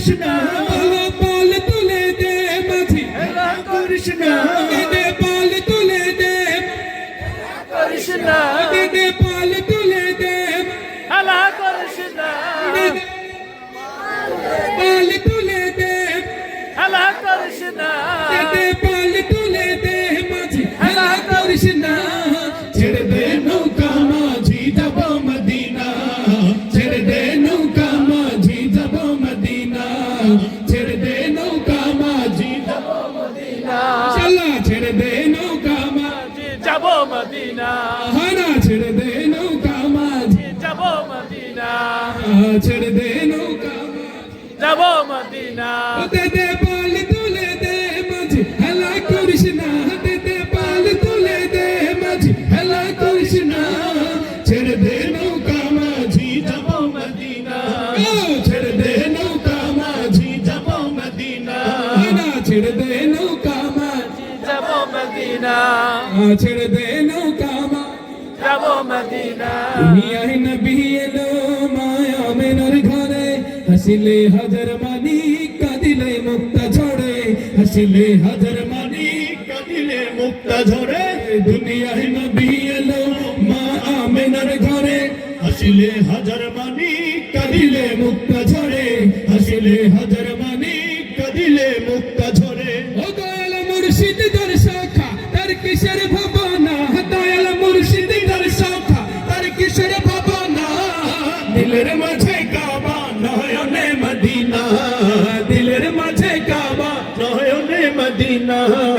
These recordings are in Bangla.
কৃষ্ণ। তুলে দে মাঝি। কৃষ্ণ। তুলে দে। কৃষ্ণ। দে পাল তুলে দে। হলা কৃষ্ণ। পাল তুলে দে। হলা কৃষ্ণ। হানা ছেড়ে দে নৌকা মাঝি। যাব মদিনা। ছেড়ে দে নৌকা যাব মদিনা। দে দে পাল তুলে দে মাঝি। হেলা করিস না দে দে পাল তুলে দে মাঝি। হেলা করিস না ছেড়ে দে নৌকা মাঝি। যাব মদিনা। ছেড়ে দে নৌকা মাঝি। যাব মদিনা। না ছেড়ে দে নৌকা মদিনা। ছেড়ে দে নৌকা যাব মদিনা। দুনিয়ায় নবী এলো মায়া মেনর ঘরে। হাসিলে হাজার মানি কাঁদিলে মুক্তা ঝরে। হাসিলে হাজার মানি কাঁদিলে মুক্তা ঝরে। দুনিয়ায় নবী এলো মা আমেনার ঘরে। হাসিলে হাজার মানি কাঁদিলে মুক্তা ঝরে। হাসিলে হাজার মদিনা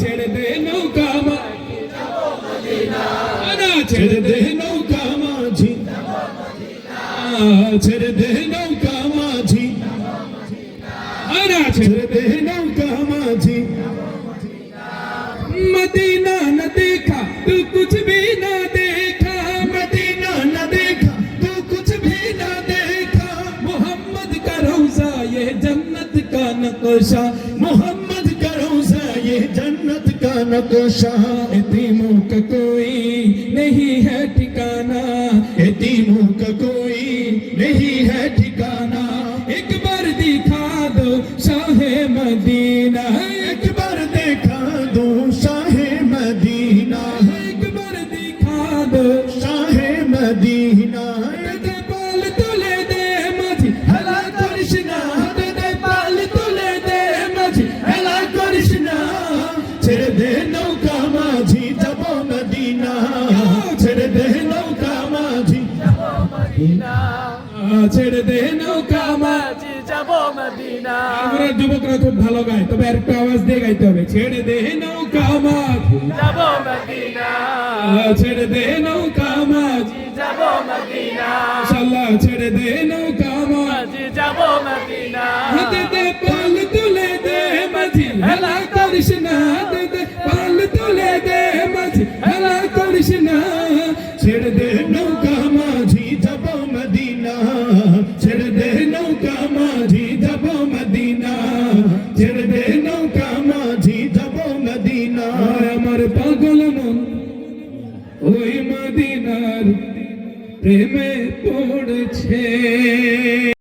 ছেড়ে দে নৌকা মাঝি আনা ছেড়ে দে নৌকা মাঝি ছেড়ে দে নৌকা মাঝি আনা ছেড়ে দে নৌকা মাঝি मदीना न देखा तू कुछ भी न देखा मदीना न देखा तू कुछ भी न देखा मोहम्मद का रोजा ये जन्नत का नक्शा मोहम्मद का रोजा ये जन्नत का नकोशा यतीमों का कोई नहीं है ठिकाना यतीमों ছেড়ে দে নৌকা মাঝি যাব মদিনা। আমরা যুবকরা খুব ভালো গায় তবে একটা আওয়াজ দিয়ে গাইতে হবে। ছেড়ে দে নৌকা মাঝি যাব মদিনা। ছেড়ে দে নৌকা মাঝি যাব মদিনা। সাল্লাহ ছেড়ে দে নৌকা মাঝি মাঝি যাব মদিনা। হাতে দে পাল তুলে দে মাঝি। হেলা ছেড়ে দে নৌকা মাঝি, যাব মদিনা। ছেড়ে দে নৌকা মাঝি, যাব মদিনা। আমার পাগল মন ওই মদিনার প্রেমে পড়ছে।